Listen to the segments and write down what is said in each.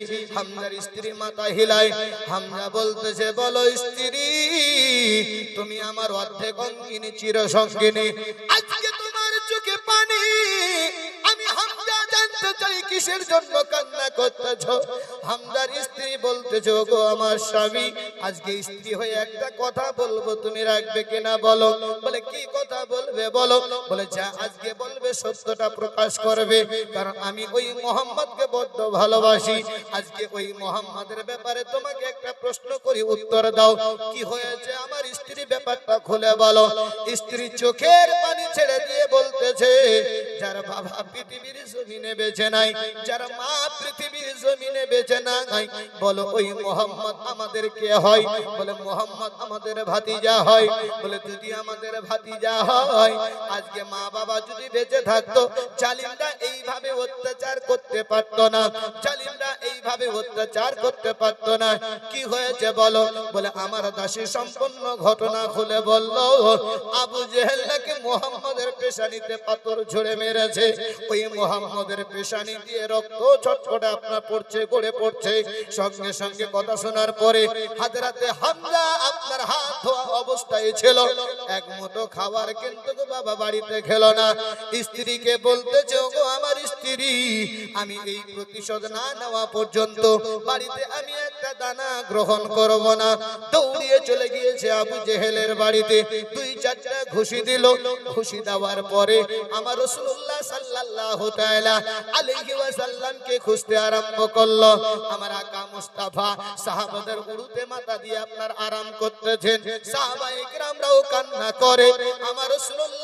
হামজার স্ত্রী মাথা হিলায় হামজা বলতেছে বলো স্ত্রী তুমি আমার অর্ধেক অঙ্গিনী চির সঙ্গিনী কিসের জন্য কান্না করতেছ? হামজার স্ত্রী বলতেছে গো আমার স্বামী, আজকে স্ত্রী হয়ে একটা কথা বলব, তুমি রাখবে কিনা বলো? বলে, কি কথা বলবে বলো? বলে, যা আজকে বলবে, সত্যটা প্রকাশ করবে। কারণ আমি ওই মোহাম্মদকে বড্ড ভালোবাসি। আজকে ওই মোহাম্মদের ব্যাপারে তোমাকে একটা প্রশ্ন করি, উত্তর দাও। কি হয়েছে? আমার স্ত্রী ব্যাপারটা খুলে বলো। স্ত্রী চোখের পানি ছেড়ে দিয়ে বলতেছে, যার বাবা পৃথিবীর জমিনে বেছে নাই যার মা পৃথিবীর জমিনে বেঁচে নাই, বলো, ওই মোহাম্মদ আমাদের কে হয়? বলে, মোহাম্মদ আমাদের ভাতিজা হয়। বলে, যদি আমাদের ভাতিজা হয়, আজকে মা বাবা যদি বেঁচে থাকতো চালিমটা এইভাবে অত্যাচার করতে পারতো না। এইভাবে অত্যাচার করতে পারতো না। কি হয়েছে বলো? বলে, আমার দাসী সম্পূর্ণ ঘটনা খুলে বলল, আবু জেহেলকে মোহাম্মদের পেশানিতে পাথর ঝরে মেরেছে। ওই মোহাম্মদের পেশানি দিয়ে রক্ত ছটফটে আপনার পড়ছে, গড়ে পড়ছে। সঙ্গে সঙ্গে কথা শোনার পরে হাজরাতে হামলা আপনার হাত ধোয়া অবস্থায় ছিল। এক মুঠো খাবার কিন্তু বাবা বাড়িতে খেলো না। স্ত্রীকে বলতে গো আমার স্ত্রী, আমি এই প্রতিশোধ না নেওয়া পর্যন্ত বাড়িতে আমি একটা দানা গ্রহণ করব না। দৌড়িয়ে চলে গিয়েছে আবু জেহেলের বাড়িতে। দুই চারটা ঘুষি দিল। ঘুষি দেওয়ার পরে আমার রাসূলুল্লাহ সাল্লাল্লাহু তাআলা আলাইহি ওয়াসাল্লামকে খুঁজতে আরম্ভ করল। আমার আকা মুস্তাফা সাহাবাদের উড়ুতে মাথা দিয়ে আপনার আরাম করতেছেন। সাহাবায়ে কেরামরাও কান্না করে। আমার রাসূলুল্লাহও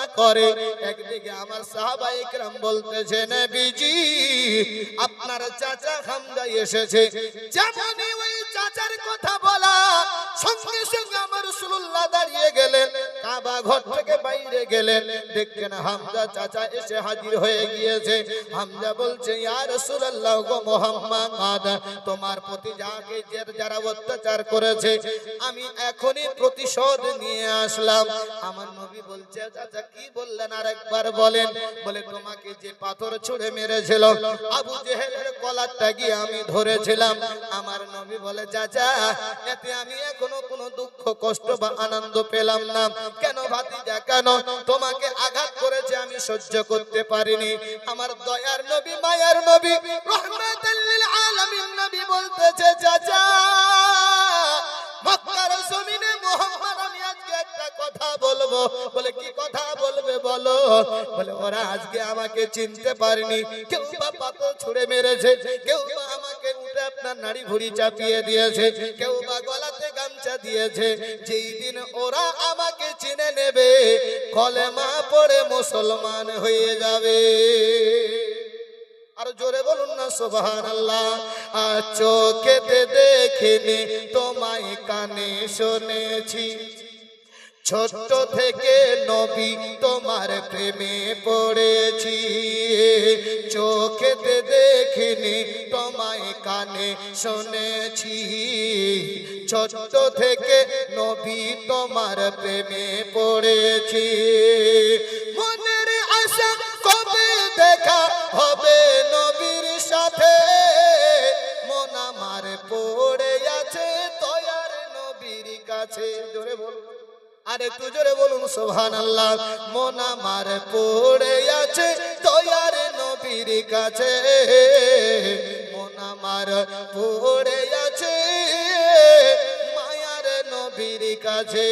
কান্না করে। একদিকে আমার সাহাবাই ক্রাম বলতেছে, নবীজি, আপনার চাচা খামদাই এসেছে। যেমনই ওই চাচার কথা বলা, সঙ্গে সঙ্গে আমার রাসূলুল্লাহ দাঁড়িয়ে গেলেন। কাবা ঘর থেকে বাইরে গেলেন দেখছেন হামজা চাচা এসে হাজির হয়ে গিয়েছে। হামজা বলছে, ইয়া রাসূলুল্লাহ তোমার প্রতি যাকে যারা অত্যাচার করেছে, আমি এখনই প্রতিশোধ নিয়ে আসলাম। আমার নবী বলছে, চাচা, কি বললেন আরেকবার বলেন। বলে, তোমাকে যে পাথর ছুঁড়ে মেরেছিল, আবু জেহেলের কলারটা গিয়ে আমি ধরেছিলাম। আমার নবী বলে, চাচা, এতে আমি এখনও কোনো দুঃখ, কষ্ট বা আনন্দ পেলাম না। কেন ভাতিজা, কেন? তোমাকে আঘাত করেছে, আমি সহ্য করতে পারিনি। আমার দয়ার নবী, মায়ার নবী আলামিন নবী বলতেছে, চাচা, মক্কার জমিনে আমি আজকে একটা কথা বলব। বলে, কি কথা বলবে বলো? বলে, ওরা আজকে আমাকে চিনতে পারেনি। কেউ বা পাথর ছুঁড়ে মেরেছে, কেউ বা আমাকে উঠে আপনার নাড়ি ভুড়ি চাপিয়ে দিয়েছে, কেউ দিয়েছে, যেই দিন ওরা আমাকে চিনে নেবে, কলেমা পড়ে মুসলমান হয়ে যাবে। আর জোরে বলুন না সোভান আল্লাহ আর চোখেতে দেখিনি, তোমায় কানে শুনেছি। ছোট্ট থেকে নবী তোমার প্রেমে পড়েছি। চোখেতে দেখিনি, তোমায় কানে শুনেছি। ছোট্ট থেকে নবী তোমার প্রেমে পড়েছি। মনের আশা কবে দেখা হবে নবীর সাথে? মন আমার পড়ে আছে তয়ার নবীর কাছে। জোরে বলুন। আর একটু জোরে বলুন সোহান আল্লাহ মন আমার পড়ে আছে তয়ার নবীর কাছে। মন আমার পড়ে আছে নবীর কাছে।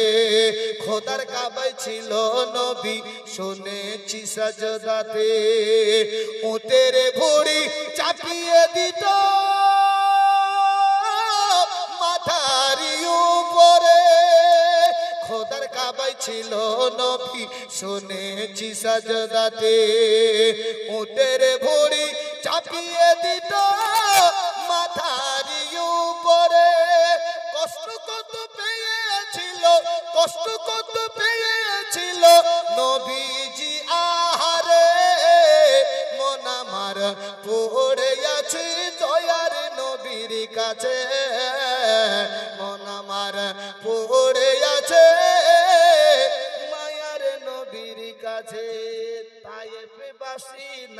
খোদার কাবাই ছিল নবী, শুনেছি সাজদাতে। উতের ভুড়ি চাপিয়ে দিত। ছিল নবী, শুনেছি সাজদাতে। উটের ভুড়ি চাপিয়ে দিত মাথারি উপরে। কষ্ট কত পেয়েছিল, কষ্ট কত পেয়েছিল নবীজি আহারে। মন আমার পড়ে আছে দয়ার নবীর কাছে।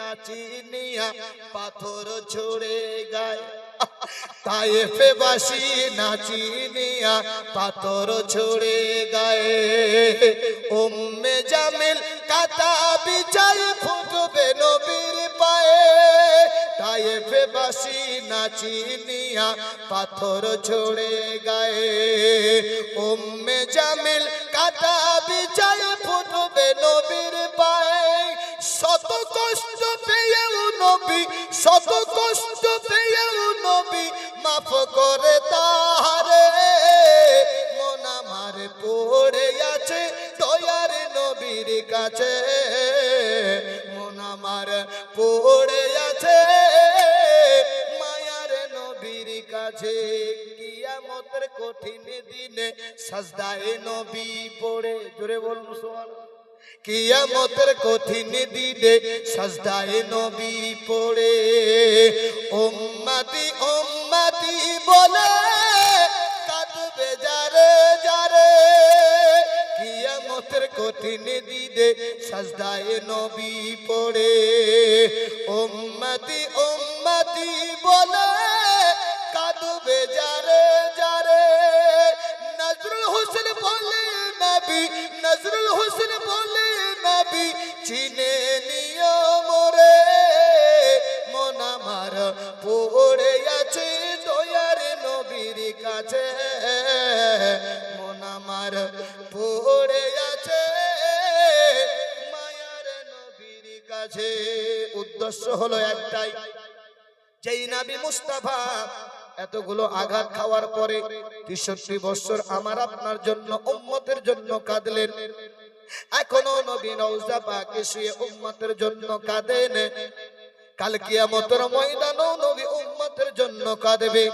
বাসি নাচিনিয়া পাথর ছড়ে গায়। তায়েফে বাসি নাচিনিয়া পাথর ছড়ে গায়ে। উম্মে জামিল কাতা বিছাই ফুটবে নবীর পায়ে। তায়েফে বাসি নাচিনিয়া পাথর ছড়ে গায়ে। উম্মে জামিল কাতা বিছাই ফুটবে নবীর পায়ে। শত কষ্ট পেয়েও নবী, শত কষ্ট পেয়েও নবী, মাফ করে তাহারে। মন আমার পড়ে আছে দয়ার নবীর কাছে। মন আমার পড়ে আছে মায়ার নবীর কাছে। কিয়ামতের কঠিন দিনে সাজদায় নবী পড়ে। জোরে বলুন সোমান কিয়ামতের কঠিন দিনে সাজদায় নবী পড়ে। উম্মতি উম্মতি বলে কাঁদবে যারে যারে। কিয়ামতের কঠিন দিনে সাজদায় নবী পড়ে। উম্মতি উম্মতি বলে কাঁদবে যারে যারে। নজরুল হোসেন বলে নবী, নজরুল হোসেন বলে চিনে নিও মোরে, মন আমার পড়ে আছে দয়ার নবীর কাছে। মন আমার পড়ে আছে মায়ার নবীর কাছে। উদ্দেশ্য হলো একটাই, যেই নাবি মুস্তাফা এতগুলো আঘাত খাওয়ার পরে তেষট্টি বছর আমার আপনার জন্য, উম্মতের জন্য কাঁদলেন। এখনও নবী নৌজা পাকে শুয়ে উম্মতের জন্য কাঁদেন? কাল ময়দানও নবী উম্মতের জন্য কাঁদবে।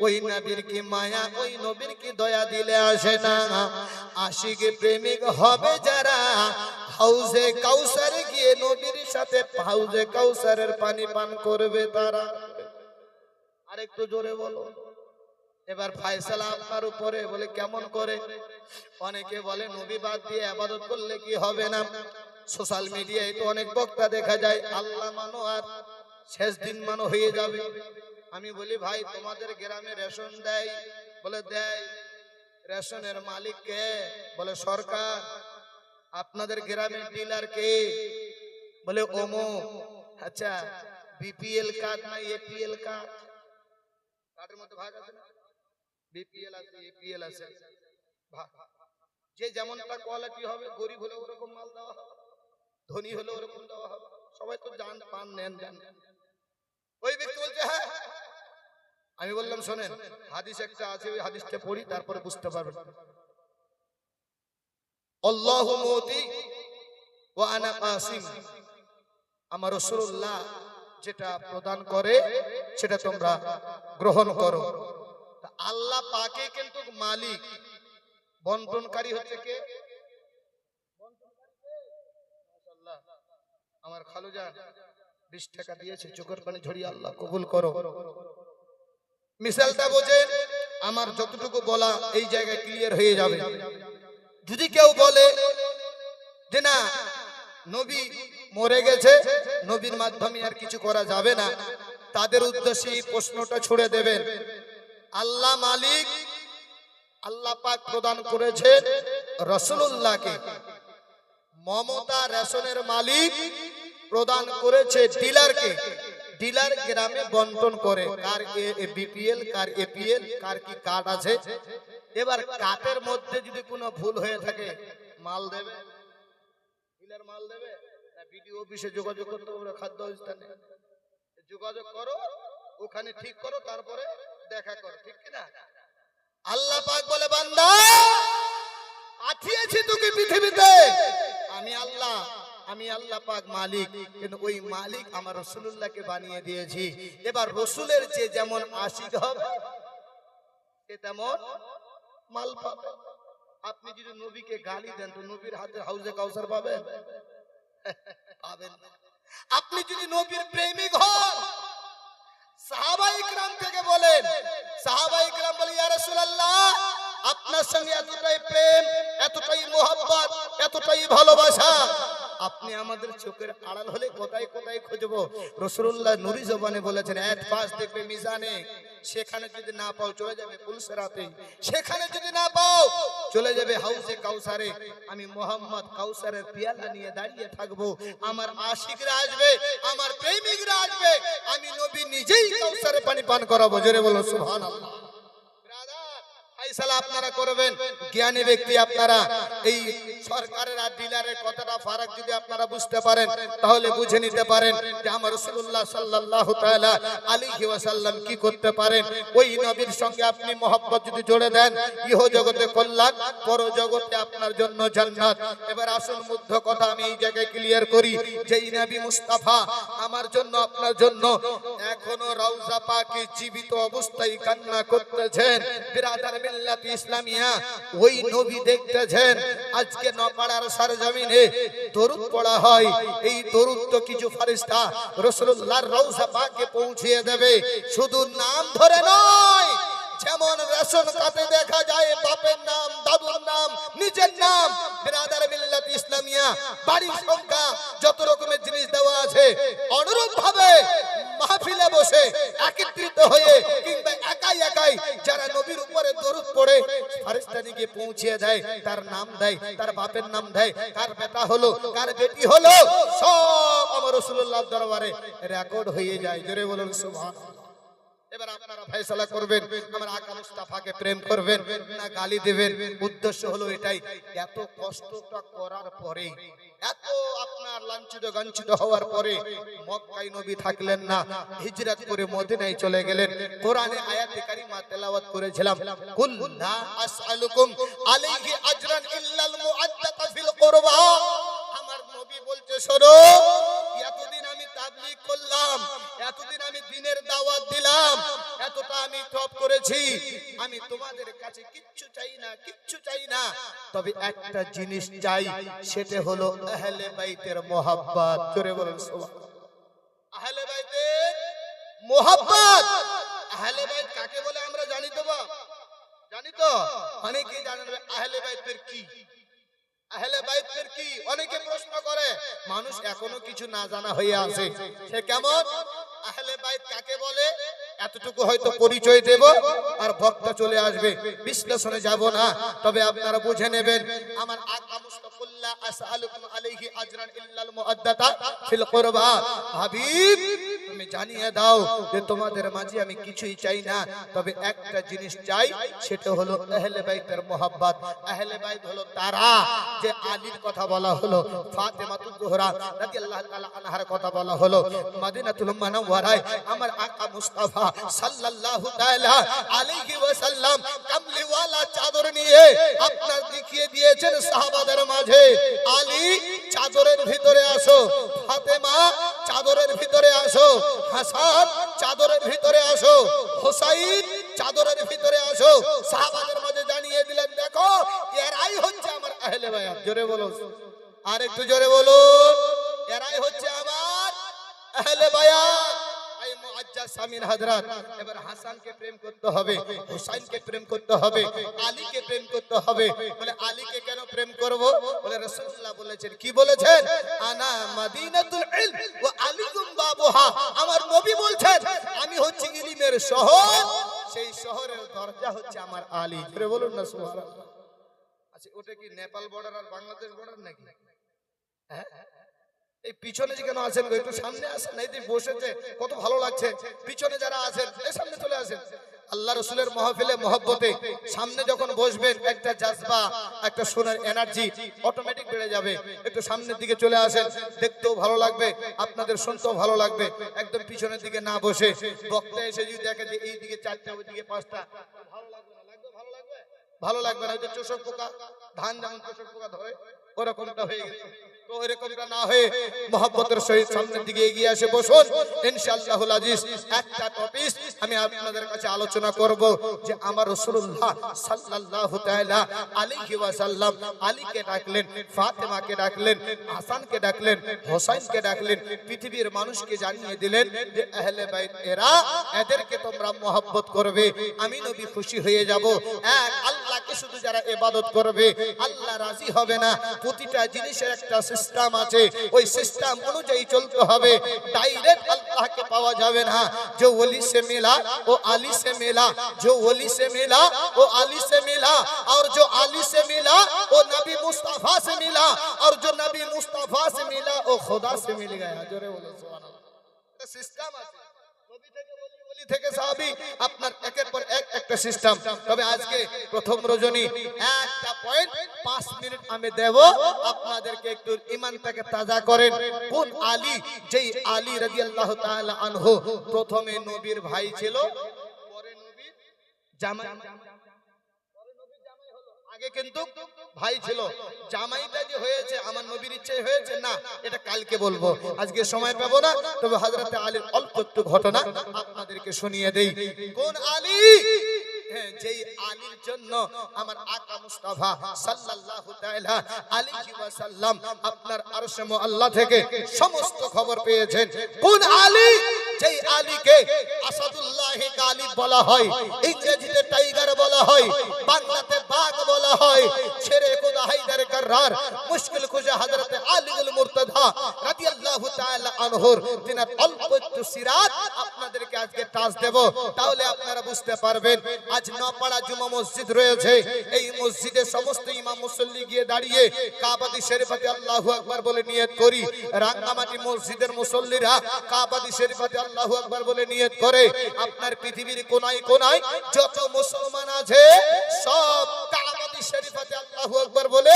ওই নবীর কি মায়া, ওই নবীর কি দয়া দিলে আসে না? আশিক প্রেমিক হবে যারা, হাউজে কাউসার গিয়ে নবীর সাথে হাউজে কাউসারের পানি পান করবে তারা। আরেকটু জোরে বলো। এবার ফায়সালা আপনার উপরে বলে, কেমন করে? অনেকে বলে, নবী বাদ দিয়ে আবাদত করলে কি হবে না? সোশ্যাল মিডিয়ায় তো অনেক বক্তা দেখা যায়, আল্লাহ মানো আর শেষ দিন মানো হয়ে যাবে। আমি বলি, ভাই, তোমাদের গ্রামে রেশন দেয়? বলে, দেয়। রেশনের মালিক কে? বলে, সরকার। আপনাদের গ্রামের ডিলার কে? বলে, ওমো। আচ্ছা বিপিএল কার্ড না এপিএল কার্ড। কার্ডের মধ্যে ভাগ আছে না? বিপিএল আছে এপিএল আছে। যে যেমনটা কোয়ালিটি হবে, গরিব হলে ওরকম মাল দেওয়া হবে, ধনী হলে ওরকম দেওয়া হবে, সবাই তো পান, নেন ওই ব্যক্তি বলছে হ্যাঁ আমি বললাম, শোনেন, হাদিস একটা আছে, ওই হাদিসটা পড়ি, তারপরে বুঝতে পারবেন। আল্লাহু ওয়া আনা কাসিম আমার রাসূলুল্লাহ যেটা প্রদান করে, সেটা তোমরা গ্রহণ করো। আল্লাহ পাকে কিন্তু মালিক। বন্টনকারী হচ্ছে কে। আমার খালুজা, বিশ টাকা দিয়েছে, চোখের পানি ঝরিয়ে আল্লাহ কবুল করো। মিসালটা বোঝেন, আমার যতটুকু বলা এই জায়গায় ক্লিয়ার হয়ে যাবে। যদি কেউ বলে যে না, নবী মরে গেছে, নবীর মাধ্যমে আর কিছু করা যাবে না, তাদের উদ্দেশ্যে এই প্রশ্নটা ছুড়ে দেবেন। আল্লাহ মালিক আল্লাহ পাক প্রদান করেছে রসুল্লাহকে মমতা রেশনের মালিক প্রদান করেছে ডিলারকে। ডিলার গ্রামে বন্টন করে। কার বিপিএল, কার এপিএল, কার কি কার্ড আছে? এবার কার্ডের মধ্যে যদি কোনো ভুল হয়ে থাকে, মাল দেবে? ডিলার মাল দেবে? না বিডিও অফিসে যোগাযোগ করতে হবে খাদ্য স্থানে। যোগাযোগ করো, ওখানে ঠিক করো, তারপরে দেখা করো, ঠিক কিনা? আল্লাহ পাক বলে, বান্দা পাঠিয়েছি তোকে পৃথিবীতে। আমি আল্লাহ আমি আল্লাহ পাক মালিক, কিন্তু ওই মালিক আমার রসুল্লাহকে বানিয়ে দিয়েছি। এবার রসুলের যে যেমন আশিক হবে, সে তেমন মাল পাবে। আপনি যদি নবীকে গালি দেন, তো নবীর হাতে হাউজে কাউসার পাবেন? পাবেন। আপনি যদি নবীর প্রেমিক হন সাহাবাই ইকরাম থেকে বলেন, সাহাবাই ইকরাম বলে, ইয়া রাসূলুল্লাহ, আপনার সঙ্গে এতটাই প্রেম, এতটাই মোহাব্বত, এতটাই ভালোবাসা আপনি আমাদের চোখের আড়াল হলে কোথায় কোথায় খুঁজবো? রসুল্লাহ নুরি জবানে বলেছেন, এক পাশ দেখবে মিজানে, সেখানে যদি না পাও চলে যাবে পুলসেরাতে। সেখানে যদি না পাও চলে যাবে হাউসে কাউসারে। আমি মোহাম্মদ কাউসারের পিয়ালা নিয়ে দাঁড়িয়ে থাকব। আমার আশিকরা আসবে, আমার প্রেমিকরা আসবে। আমি নবী নিজেই কাউসারে পানি পান করাবো। জোরে বলো ফাইসালা আপনারা করবেন। জ্ঞানী ব্যক্তি আপনারা। এই সরকারের আর ডিলারের কথাটা ফারাক যদি আপনারা বুঝতে পারেন, তাহলে বুঝে নিতে পারেন যে আমার রাসূলুল্লাহ সাল্লাল্লাহু তাআলা আলাইহি ওয়াসাল্লাম কি করতে পারেন। ওই নবীর সঙ্গে আপনি মহব্বত যদি জোড়ে দেন, ইহ জগতে কল্যাণ, পর জগতে আপনার জন্য জান্নাত। এবার আসল মুগ্ধ কথা আমি এই জায়গায় ক্লিয়ার করি যে এই নবী মুস্তাফা আমার জন্য, আপনার জন্য এখনও রওজা পাকে জীবিত অবস্থায় কান্না করতেছেন। বিরাদার মিল্লাত ইসলামিয়া, ওই নবী দেখতেছেন। আজকে নপাড়ার সরজমিনে দরুদ পড়া হয়। এই দরুদ তো কিছু ফেরেশতা রাসূলুল্লাহর রওজা পাকে পৌঁছিয়ে দেবে। শুধু নাম ধরে নয়, যেমন রেশন দেখা যায়, বাপের নাম, দাদুর নাম, নিজের নাম, বিরাদার মিল্লাত ইসলামিয়া, বাড়ির সংখ্যা, যত রকমের জিনিস দেওয়া আছে অনুরূপ ভাবে মাহফিলে বসে একত্রিত হয়ে কিংবা একাই একাই গিয়ে পৌঁছে দেয়, তার নাম দেয়, তার বাপের নাম দেয়। কার বেটা হলো, কার বেটি হলো, সব আমার রসুল্লাহ দরবারে রেকর্ড হয়ে যায়। জোরে বলুন সুভান এবার আপনারা ফয়সালা করবেন, আমার করবেন, না গালি দেবেন। উদ্দেশ্য হলো এটাই, এত কষ্টটা করার পরে এত আপনার লাঞ্ছিত গাঞ্ছিত হওয়ার পরে মক্কায় নবী থাকলেন না, হিজরত করে মদিনায় চলে গেলেন। কোরআনে আয়াতে কারিমা তেলাওয়াত করেছিলাম কুল না আসআলুকুম আলাইহি আজরান ইল্লাল মুআদ্দাতা ফিল কুরবা। আমার নবী বলছে, শোনো, এতদিন আমি তাবলীগ করলাম, এতদিন আমি দিনের দাওয়াত দিলাম, এতটা আমি টপ করেছি, আমি তোমাদের কাছে কিচ্ছু চাই না, কিচ্ছু চাই না। তবে একটা জিনিস চাই, সেটা হলো আহলে বাইতের মোহাব্বত। জোরে বলুন আহলে বাইতের মোহাব্বত। আহলে বাইত কাকে বলে আমরা জানি তো বাপ? জানি তো? অনেকেই জানেন আহলে বাইতের কি? মানুষ এখনও কিছু না জানা হয়ে আছে। সে কেমন? আহলে কাকে বলে? এতটুকু হয়তো পরিচয় দেব আর বক্তা চলে আসবে। বিশ্লেষণে যাব না, তবে আপনারা বুঝে নেবেন, আমার আগ মুস্তাফুল্লাহ আসআলুকুম আলাইহি আজরান ইল্লাল মুআদ্দাতা ফিল কুরবা হাবিব তুমি জানিয়ে দাও যে তোমাদের মাঝে আমি কিছুই চাই না। তবে একটা জিনিস চাই, সেটা হলো আহলে বাইতের মোহাব্বত। আহলে বাইত হলো তারা। যে আলীর কথা বলা হলো, ফাতেমাতুল জোহরা রাদিয়াল্লাহু তাআলা আনহার কথা বলা হলো, মদিনাতুল মুনাওয়ারায় আমার আকা মুস্তাফা সাল্লাল্লাহু তাআলা আলাইহি ওয়াসাল্লাম কামলিওয়ালা চাদর নিয়ে আপনার দেখিয়ে দিয়েছেন সাহাবাদের মাঝে। আলী চাদরের ভিতরে আসো, ফাতেমা চাদরের ভিতরে আসো, হাসান চাদরের ভিতরে আসো, হোসাইন চাদরের ভিতরে আসো। সাহাবাদের মাঝে জানিয়ে দিলেন, দেখো, এরাই হচ্ছে আমার আহলে বায়াত। জোরে বলো। আর একটু জোরে বলুন, এরাই হচ্ছে আমার আহলে বায়াত। প্রেম করতে হবে বলে কেন প্রেম বলেছেন, কি বলেছেন? আমার নবী বলছেন, আমি হচ্ছে ইলমের শহর। সেই শহরের দরজা হচ্ছে আমার আলী। জোরে বলুন না আচ্ছা ওটা কি নেপাল বর্ডার আর বাংলাদেশ বর্ডার নাকি? হ্যাঁ? এই পিছনে যে কেন আছেন একটু সামনে আসেন, এই যে বসেছে, কত ভালো লাগছে। পিছনে যারা আছেন, এই সামনে চলে আসেন। আল্লাহ রসুলের মহফিলে, মহব্বতে সামনে যখন বসবেন, একটা জাজবা, একটা সোনার এনার্জি অটোমেটিক বেড়ে যাবে। একটু সামনের দিকে চলে আসেন, দেখতেও ভালো লাগবে, আপনাদের শুনতেও ভালো লাগবে। একদম পিছনের দিকে না বসে বক্তা এসে যদি দেখে যে এই দিকে চারটা, ওই দিকে পাঁচটা, ভালো লাগবে না? লাগবে, ভালো লাগবে? ভালো লাগবে না? ওই যে চোষক পোকা, ধান যেমন চোষক পোকা ধরে, ওরকমটা হয়ে গেছে। পৃথিবীর মানুষকে জানিয়ে দিলেন এরা এদেরকে তোমরা মহব্বত করবে, আমি নবী খুশি হয়ে যাব। এক, আল্লাহকে শুধু যারা ইবাদত করবে, আল্লাহ রাজি হবে না। প্রতিটা জিনিসের একটা সিস্টেম আছে ওই সিস্টেম অনুযায়ী চলতে হবে ডাইরেক্ট अल्लाह के पावा जावे ना जो वली से मिला वो आली से मिला जो वली से मिला वो आली से मिला और जो आली से मिला वो नबी मुस्तफा से मिला और जो नबी मुस्तफा से मिला वो खुदा से मिल गया जोरे बोलो सुभान থেকে সাহাবি আপনার একের পর এক একটা সিস্টেম তবে আজকে প্রথম রজনী, একটা পয়েন্ট পাঁচ মিনিট আমি দেব। আপনাদেরকে একটু ইমানটাকে তাজা করেন। কোন আলী? যেই আলী রাদিয়াল্লাহু তাআলা আনহু। প্রথমে নবীর ভাই ছিল। পরে আগে কিন্তু ভাই ছিল জামাইটা যে হয়েছে আমার নবীর ইচ্ছে হয়েছে না এটা কালকে বলব। আজকে সময় পাবো না তবে হযরতে আলীর অল্প একটু ঘটনা আপনাদেরকে শুনিয়ে দেই। কোন আলী? হ্যাঁ, আপনার আরশে থেকে সমস্ত খবর পেয়েছেন। কোন আলী? যেই আলীকে গালিব বলা হয়, ইংরেজিতে টাইগার বলা হয়, বাংলাতে বাঘ বলা হয়, ছেড়ে কোন হাইদার কার মুশকিল খুঁজে হযরত আলীউল মুর্তদা রাদিয়াল্লাহু তাআলা আনহুর বলে নিয়ত করে। আপনার পৃথিবীর কোনায় কোনায় যত মুসলমান আছে, সব কাবাদি শরীফাতে আল্লাহু আকবার বলে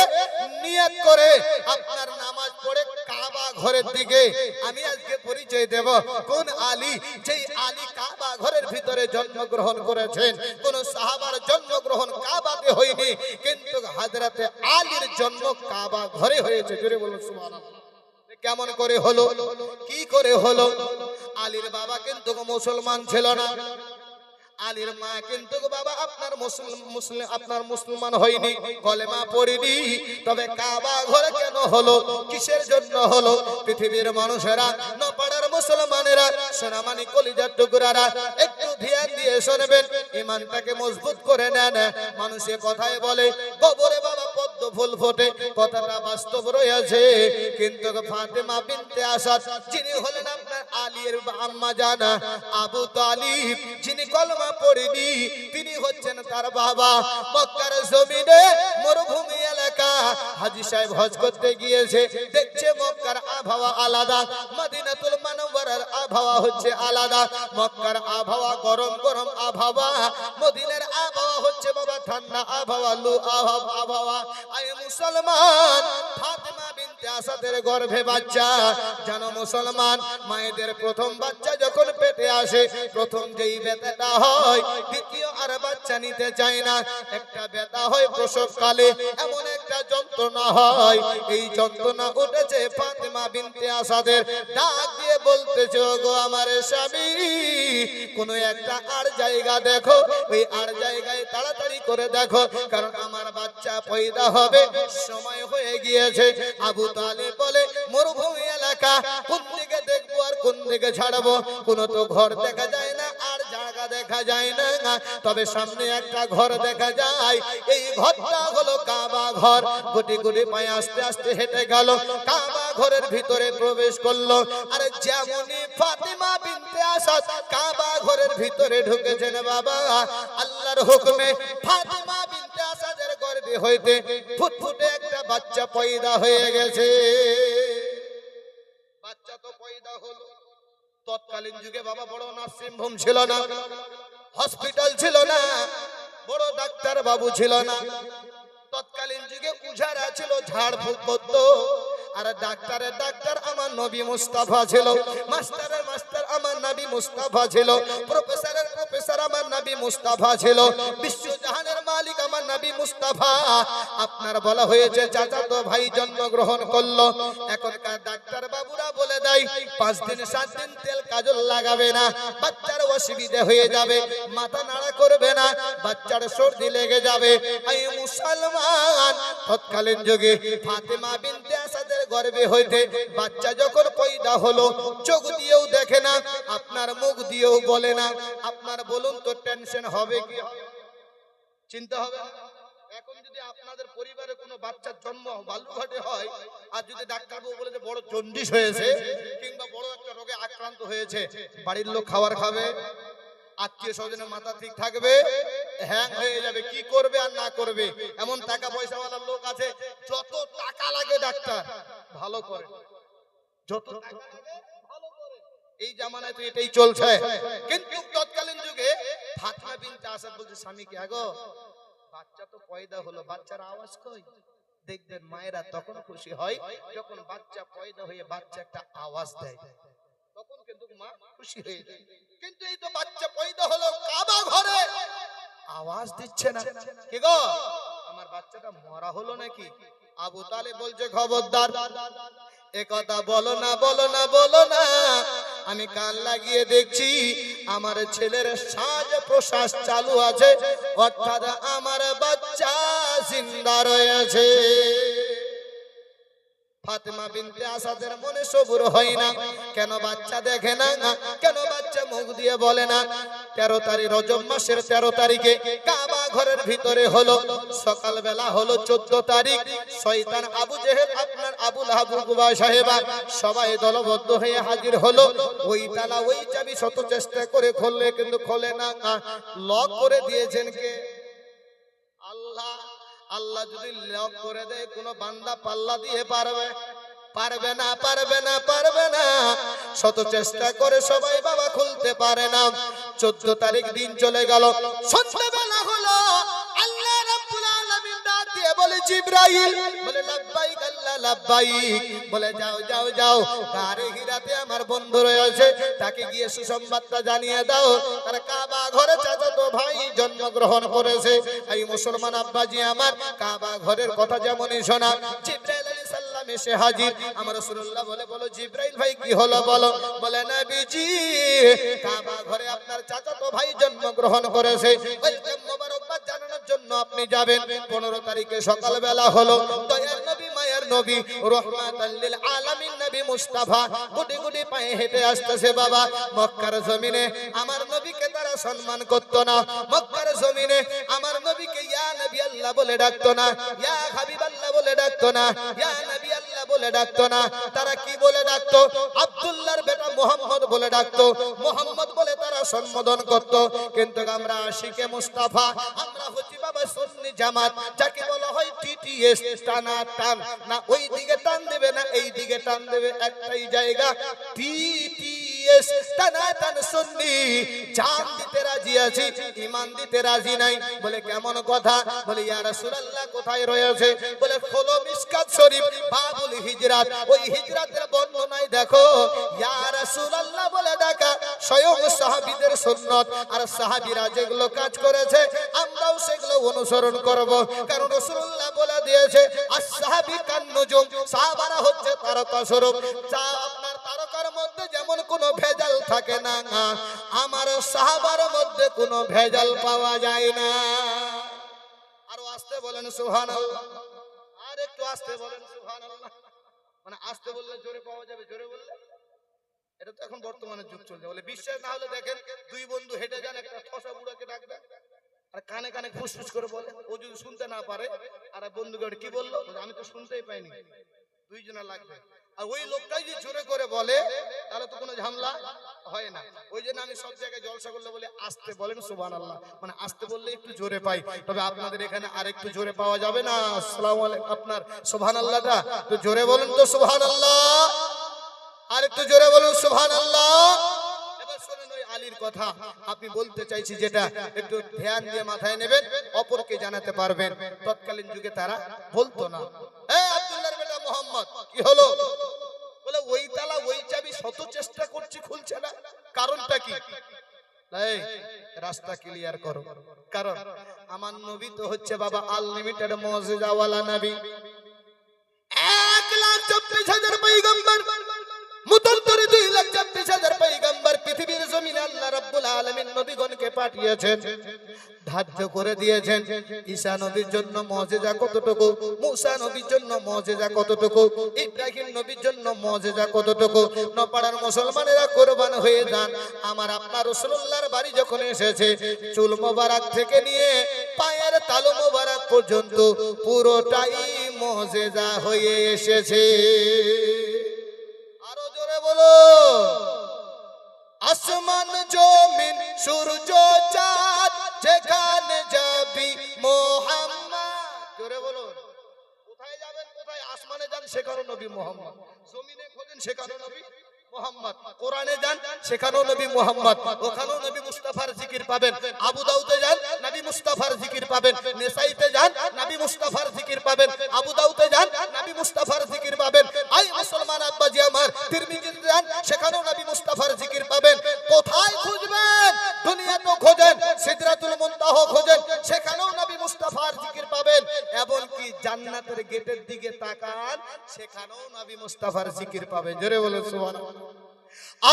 নিয়ত করে। আপনার নামাজ পড়ে কাবা ঘরের দিকে আমি আজকে পরিচয় দেব কোন আলী, যেই আলী কাবা ঘরের ভিতরে জন্মগ্রহণ করেছেন। কোন সাহাবার জন্মগ্রহণ কাবাতে হয়নি, কিন্তু হাজরাতে আলীর জন্ম কাবা ঘরে হয়েছে। জোরে বলুন কেমন করে হলো? কি করে হলো? আলীর বাবা কিন্তু মুসলমান ছিল না। আলীর মা কিন্তু বাবা আপনার মুসলিম আপনার মুসলমান হয়নি। কলেমা পড়িনি। তবে কাবা ঘরে কেন হলো? কিসের জন্য হলো? পৃথিবীর মানুষেরা, নপাড়ার মুসলমানেরা, সোনামানি কলিজার টুকরারা, একটু ধ্যান দিয়ে শোনবেন। ইমানটাকে মজবুত করে নেন। মানুষের কথায় বলে গোবরে বাবা পদ্ম ফুল ফোটে, কথাটা বাস্তব রয়েছে। কিন্তু ফাতেমা বিনতে আসাদ, যিনি হলেন আপনার আলীর আম্মা জানা, আবু তালিব, যিনি কলমা পড়েনি, তিনি হচ্ছেন তার বাবা। মক্কার জমিনে মরুভূমি এলাকা। হাজি সাহেব হজ করতে গিয়েছে, দেখছে মক্কার আবহাওয়া আলাদা, মদিনাতুল মানওয়ারার আবহাওয়া হচ্ছে আলাদা। মক্কার আবহাওয়া গরম গরম আবহাওয়া, মদিনার আবহাওয়া হচ্ছে বাবা ঠান্ডা আবহাওয়া, লু আবহাওয়া। আয় মুসলমান, ফাতেমা বিনতে আসাদের গর্ভে বাচ্চা। জানো মুসলমান, মায়েদের প্রথম বাচ্চা যখন পেটে আসে, প্রথম যেই ব্যথাটা হয়, দ্বিতীয় আর বাচ্চা নিতে চায় না। একটা ব্যথা হয় প্রসবকালে, এমন একটা যন্ত্রণা হয়। এই যন্ত্রণা উঠেছে ফাতেমা বিনতে আসাদের। ডাক দিয়ে বলতেছে গো আমার স্বামী একটা আর জায়গা দেখো। ওই আর জায়গায় তাড়াতাড়ি করে দেখো, কারণ আমার বাচ্চা পয়দা হবে, সময় হয়ে গিয়েছে। আবু তালে বলে, মরুভূমি এলাকা, কোন দিকে দেখব আর কোন দিকে ছাড়বো? কোন তো ঘর দেখা যায় দেখা যায় না। তবে সামনে একটা ঘর দেখা যায়। এই ঘরটা হলো কাবা ঘর। গুটি গুটি পায়ে আস্তে আস্তে হেঁটে গেল। কাবা ঘরের ভিতরে প্রবেশ করল। আরে যেমনই ফাতিমা বিনতে আসাদ, কাবা ঘরের ভিতরে ঢুকেছেন বাবা। আল্লাহর হুকুমে ফাতিমা বিনতে আসাদের গর্ভে হইতে ফুটফুটে একটা বাচ্চা পয়দা হয়ে গেছে বাচ্চা তো পয়দা হলো তৎকালীন যুগে বাবা বড় নার্সিং হোম ছিল না, হসপিটাল ছিল না, বড় ডাক্তার বাবু ছিল না। তৎকালীন যুগে উজারা ছিল ঝাড় ফুক আর ডাক্তারের ডাক্তার আমার নবী মুস্তাফা ছিল। মাস্টারের মাস্টার আমার নবী মুস্তাফা ছিল। প্রফেসরের প্রফেসর আমার নবী মুস্তাফা ছিল। বিশ্বজাহানের মালিক আমার নবী মুস্তাফা। আপনার বলা হয়েছে চাচা তো ভাই জন্মগ্রহণ করল। এখনকার ডাক্তার বাবুরা বলে দেয়, পাঁচ দিন, সাত দিন তেল কাজল লাগাবে না। বাচ্চার অসুবিধা হয়ে যাবে, মাথা নাড়া করবে না, বাচ্চার সর্দি লেগে যাবে। এই মুসলমান। তৎকালীন যুগে ফাতেমা বিনতে আসাদের গর্ভে হইতে বাচ্চা যখন পয়দা হলো, চোখ দিয়েও দেখে না, আপনার মুখ দিয়েও বলে না। আপনার বলুন তো টেনশন হবে কি? চিন্তা হবে এখন যদি আপনাদের পরিবারে কোনো বাচ্চার জন্ম বাল্যঘাটে হয়, আর যদি ডাক্তারবাবু বলে যে বড় জন্ডিস হয়েছে, কিংবা বড় একটা রোগে আক্রান্ত হয়েছে, বাড়ির লোক খাবার খাবে? আত্মীয় স্বজনের মাথা ঠিক থাকবে হ্যাং হয়ে যাবে কি করবে আর না করবে? এমন টাকা পয়সাওয়ালার লোক আছে যত টাকা লাগে ডাক্তার ভালো করে। যত টাকা লাগে ভালো করে। এই জামানায় তো এটাই চলছে। কিন্তু তৎকালীন যুগে ফাতমা বিনতে আসাদ বলছে স্বামীকে আগো? বাচ্চা তো পয়দা হলো বাচ্চার আওয়াজ কই দেখবেন মায়েরা তখন খুশি হয় যখন বাচ্চা পয়দা হয়ে বাচ্চা একটা আওয়াজ দেয় কিন্তু মা খুশি হয়ে যায়। কিন্তু এই তো বাচ্চা পয়দা হলো ঘরে। আওয়াজ দিচ্ছে না। কি গো? আমার বাচ্চাটা মরা হলো নাকি? আবু তালে বলছে, খবরদার, এ কথা বলো না বলো না বলো না। আমি কান লাগিয়ে দেখছি আমার ছেলের শ্বাস প্রশ্বাস চালু আছে। অর্থাৎ আমার বাচ্চা জিন্দা রয়েছে ফাতেমা বিনতে আসাদের মনে সবুর হয় না। কেন বাচ্চা দেখে না? কেন বাচ্চা মুখ দিয়ে বলে না? তেরো তারিখ, রজব মাসের তেরো তারিখে কাবা ঘরের ভিতরে হলো। সকালবেলা হলো চোদ্দ তারিখ। শয়তান আবু জেহেল, আপনার আবুল হাবু গুবা সাহেবা সবাই দলবদ্ধ হয়ে হাজির হলো। ওই তালা, ওই চাবি শত চেষ্টা করে খুললে কিন্তু খোলে না। লক করে দিয়েছেন কে? আল্লাহ আল্লাহ যদি লক করে দেয়, কোনো বান্দা পাল্লা দিয়ে পারবে? পারবে না পারবে না পারবে না। শত চেষ্টা করে সবাই বাবা খুলতে পারে না। চোদ্দ তারিখ দিন চলে গেল। সন্ধ্যাবেলা হলো। আল্লাহ রাব্বুল আলামিন ডাক দিয়ে বলে, জিব্রাইল। বলে, লাব্বাইক জন্মগ্রহণ করেছে। এই মুসলমান আব্বাজি আমার, কাবা ঘরের কথা যেমনই শোনা। এসে হাজির। আমার রাসূলুল্লাহ বলে, বলো, জিব্রাইল ভাই, কি হলো বলো? বলে, নবীজি, কাবা ঘরে আপনার চাচাতো ভাই জন্মগ্রহণ করেছে ওয়েলকাম মোবারকবাদ জানানোর জন্য আপনি যাবেন। 15 তারিখে সকালবেলা হলো। নবী মায়ের নবী রহমাতাল লিল আলামিন নবী মুস্তাফা। গুটি গুটি পায়ে হেঁটে আসতেছে বাবা। মক্কার জমিনে আমার নবীকে তারা সম্মান করতো না। মক্কার জমিনে আমার নবীকে ইয়া নবী আল্লাহ বলে ডাকতো না। ইয়া হাবিব আল্লাহ বলে ডাকতো না। ইয়া নবী আল্লাহ বলে ডাকতো না। তারা কি বলে ডাকতো? আব্দুল্লাহর বেটা মোহাম্মদ বলে ডাকতো। মোহাম্মদ বলে তারা সম্বোধন করত। কিন্তু আমরা আশিকে মুস্তাফা, আমরা হচ্ছি বাবা সুন্নি জামাত। যাকে বলা হয় টিটিএস টানা টান। না ওই দিকে টান দেবে না এই দিকে টান দেবে একটাই জায়গা টিটিএস টানা টান জান দিতে রাজি আছি, ইমান দিতে রাজি নাই। বলে, কেমন কথা? বলে, ইয়া রাসূলুল্লাহ, কোথায় রয়েছে? বলে, খোলো মিসকাত শরীফ, বাবুল হিজরাত। ওই হিজরাতের বর্ণনায় দেখো, ইয়া রাসূলুল্লাহ, বলে ডাকা, স্বয়ং সাহাবীদের সুন্নত। আর সাহাবীরা যেগুলো কাজ করেছে, আমরাও সেগুলো অনুসরণ করব। কারণ রাসূলুল্লাহ বলে দিয়েছে as-সাহাবী কান সাহাবারা হচ্ছে তারকা স্বরূপ। যা আপনার তারকার মধ্যে যেমন কোনো ভেজাল থাকে না আমার সাহাবার মধ্যে কোনো ভেজাল পাওয়া যায় না। আরও আসতে বলেন, সুবহানাল্লাহ। আর একটু আসতে বলেন, সুবহানাল্লাহ। মানে আসতে বললে জোরে পাওয়া যাবে, জোরে বললে? এটা তো এখন বর্তমানে যুগ চলছে। বলে বিশ্বাস না হলে দেখেন, দুই বন্ধু হেঁটে যান, একটা ঠসা বুড়াকে আর কানে কানে ফুসফুস করে বলে ও যদি শুনতে না পারে, আর বন্ধুকে কি বলল? আমি তো শুনতেই পাইনি। দুইজনা লাগবে। আর ওই লোকটাই যদি জোরে করে বলে, তাহলে তো কোনো হয় না। ওই জন্য আমি সব জায়গায় জলসা করলে বলে, আসতে বলেন সুবান আল্লাহ মানে আসতে বললে একটু জোরে পাই। তবে আপনাদের এখানে আর একটু জোরে পাওয়া যাবে না? আপনার সুবহান আল্লাহটা তো জোরে বলেন তো সুবহান আল্লাহ আর একটু জোরে বলুন সুবহান আল্লাহ আলীর কথা। আপনি বলতে চাইছি যেটা, একটু ধ্যান দিয়ে মাথায় অপরকে জানাতে পারবেন। তৎকালীন যুগে তারা বলতো না। মোহাম্মদ কি হলো? বলে, ওই তালা, ওই চাবি শত চেষ্টা করছি, খুলছে না। কারণটা কি? রাস্তা ক্লিয়ার করো। কারণ আমার নবী তো হচ্ছে বাবা আনলিমিটেড মজিজাওয়ালা নবী। এক লাখ চব্বিশ হাজার পৈগম্বর মুতন্তরে দুই লাখ চব্বিশ হাজার পৈগম্বর পৃথিবীর জমিনে আল্লাহ রাব্বুল আলামিন নবীগণকে পাঠিয়েছেন। ধার্য করে দিয়েছেন। ঈশা নবীর জন্য মজেজা কতটুকু? মুসা নবীর জন্য মজেজা কতটুকু? ইব্রাহিম নবীর জন্য মজেজা কতটুকু? নপাড়ার মুসলমানেরা কোরবান হয়ে যান। আমার আপনার রসুল্লাহর বাড়ি যখন এসেছে, চুল মোবারক থেকে নিয়ে পায়ের তালু মোবারক পর্যন্ত পুরোটাই মজেজা হয়ে এসেছে। আরও জোরে বলো। আসমান, জমিন, সূর্য, চাঁদ যেখানে যাবি মোহাম্মদ। জোরে বলো কোথায় যাবেন, কোথায়? আসমানে যান, সেখানে নবী মোহাম্মদ। জমিনে খোঁজেন, সেখানে নবী মোহাম্মদ। কোরআনে জিকির পাবেন। আবু দাউদে যান, নবী মুস্তাফার জিকির পাবেন। নেসাইতে যান জিকির পাবেন। আবু দাউদে যান, নবী মুস্তাফার জিকির তাকান, সেখানেও নবী মুস্তাফার জিকির পাবেন। জোরে বলে সুবহানাল্লাহ।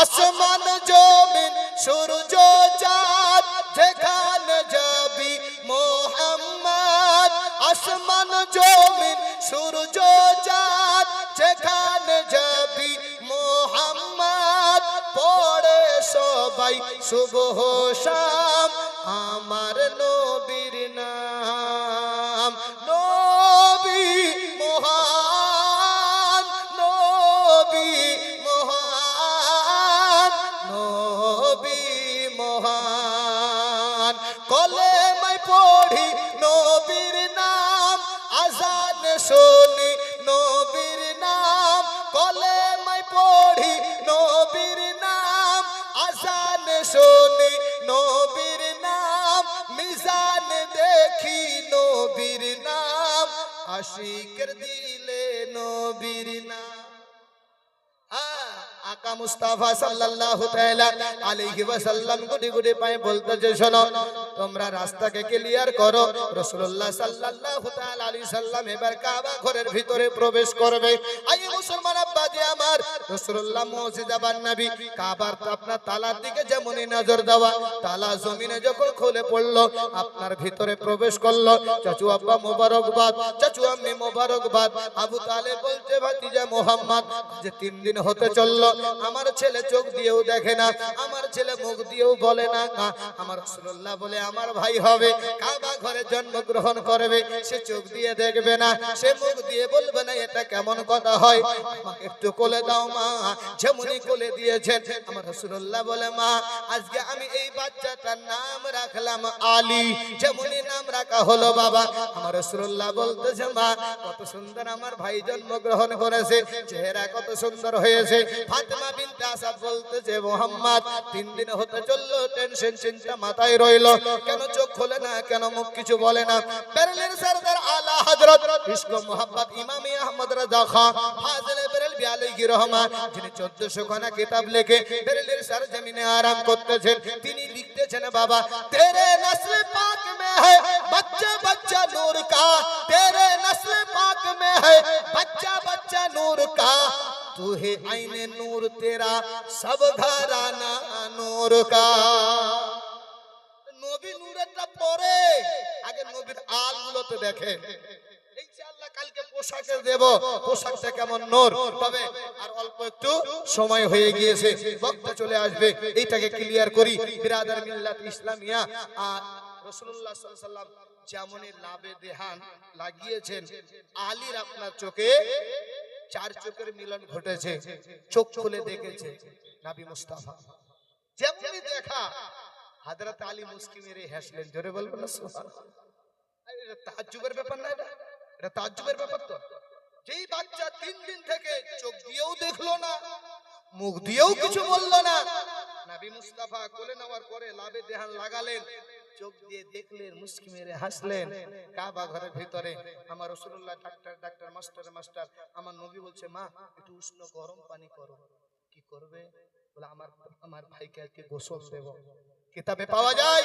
আসমান জমিন, সূর্য চাঁদ, যেখানে যাবি মোহাম্মদ। আসমান জমিন, সূর্য চাঁদ, যেখানে যাবি মোহাম্মদ। পড়ে সবাই শুভ শাম, আমার নবীর নাম। নবী মহান শুনি নবীর নাম কলেমায় পড়ি নবীর নাম আজান শুনি নবীর নাম মিজান দেখি নবীর নাম আশিকের দিলে নবীর নাম। হ্যাঁ, আকা মুস্তাফা সাল্লাল্লাহু তাআলা আলাইহি ওয়াসাল্লাম গুটি গুটি পায়ে বলতেছে শোনো তোমরা রাস্তাকে ক্লিয়ার করো। রাসূলুল্লাহ সাল্লাল্লাহু তাআলা আলাইহি সাল্লাম এবার কাবা ঘরের ভিতরে প্রবেশ করবে। আই মুসলমান আব্বাজি আমার, রাসূলুল্লাহ মুজিজাবান নবী, কাবার আপনার তালার দিকে যেমনই নজর দেওয়া, তালা জমিনে যখন খুলে পড়ল, আপনার ভিতরে প্রবেশ করল, চাচু আব্বা মোবারকবাদ, চাচু আম্মি মোবারকবাদ, আবু তালে বলছে, ভাতিজা মোহাম্মদ যে তিন দিন হতে চলল, আমার ছেলে চোখ দিয়েও দেখে না, আমার ছেলে মুখ দিয়েও বলে না। আমার রাসূলুল্লাহ বলে আমার ভাই হবে। কাবা ঘরে জন্মগ্রহণ করবে। সে চোখ দিয়ে দেখবে না। সে মুখ দিয়ে বলবে না, এটা কেমন কথা হয়? আমাকে একটু কোলে দাও মা। যেমনই কোলে দিয়েছেন। আমার রাসূলুল্লাহ বলে, মা, আজকে আমি এই বাচ্চাটার নাম রাখলাম আলী। যেমনই নাম রাখা হলো বাবা। আমার রাসূলুল্লাহ বলতেছে, মা, কত সুন্দর আমার ভাই জন্মগ্রহণ করেছে। চেহারা কত সুন্দর হয়েছে। ফাতেমা বিনতে আসাদ বলতেছে, মোহাম্মদ, তিন দিন হতে চলল টেনশন চিন্তা মাথায় রইল। কেন চোখ খোলে না কেন মুখ কিছু বলে না বেরেলির সরদার আলা হযরত ইশক মোহাম্মদ ইমামি আহমদ রাজা খান ফাজিলে বেরেলভি আলাইহি রহমান যিনি 1400 খানা কিতাব লিখে বেরেলির সরজমিনে আরাম করতেছেন তিনি লিখতেছেন বাবা তেরে নসল পাক में है बच्चा बच्चा नूर का तेरे नस्ल पाक में है बच्चा बच्चा नूर का तू है आईने नूर तेरा सब घराना नूर का আগে নবীর আলগুলো তো দেখেন লাগিয়েছেন, আলীর আপনার চোখে চার চোখের মিলন ঘটেছে, চোখ খুলে দেখেছে নবী মুস্তাফা। যেমনই দেখা, হাজরত আলী মুসকিমের হাসলেন, জোরে বলবেন আরে ব্যাপার না এটা। এটা তাজ্জুবের ব্যাপার তো। যেই বাচ্চা তিন দিন থেকে চোখ দিয়েও দেখল না, মুখ দিয়েও কিছু বলল না, নবী মুস্তাফা কোলে নেওয়ার পরে লাভে দেহান লাগালেন, চোখ দিয়ে দেখলেন, মুস্কি মেরে হাসলেন, কাবা ঘরের ভিতরে, আমার রসুল্লাহ ডাক্তার ডাক্তার, মাস্টার মাস্টার, আমার নবী বলছে, মা, একটু উষ্ণ গরম পানি করো। কি করবে? বলে, আমার আমার ভাইকে আজকে গোসল দেব। কিতাবে পাওয়া যায়?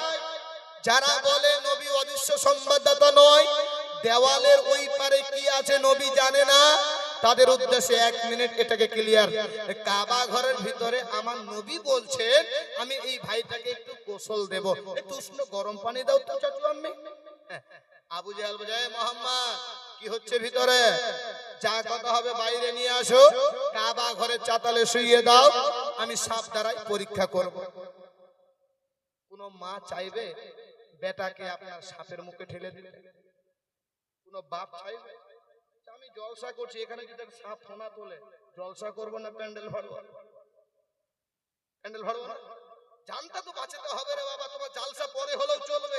যারা বলে নবী অদৃশ্য সংবাদদাতা নয় দেওয়ালের ওই পারে কি আছে নবী জানে না? তাদের উদ্দেশ্যে এক মিনিট এটাকে ক্লিয়ার কাবা ঘরের ভিতরে আমার নবী বলছেন আমি এই ভাইটাকে একটু গোসল দেব। একটু উষ্ণ গরম পানি দাও তো চাচু হ্যাঁ, আবু জাহাল বোঝায় মোহাম্মদ কি হচ্ছে ভিতরে? যা কথা হবে বাইরে নিয়ে আসো। কাবা ঘরের চাতালে শুইয়ে দাও। আমি সাপ দ্বারাই পরীক্ষা করব। কোন মা চাইবে? বেটাকে আপনার সাপের মুখে ঠেলে দিলেন। কোনো বাপ চাইবে আমি জলসা করছি, এখানে যদি সাপ ফোনা তোলে, জলসা করব না প্যান্ডেল ভাড়বো প্যান্ডেল ভাড়বো না জানটা তো বাঁচাতে হবে রে বাবা, তোমার জালসা পরে হলেও চলবে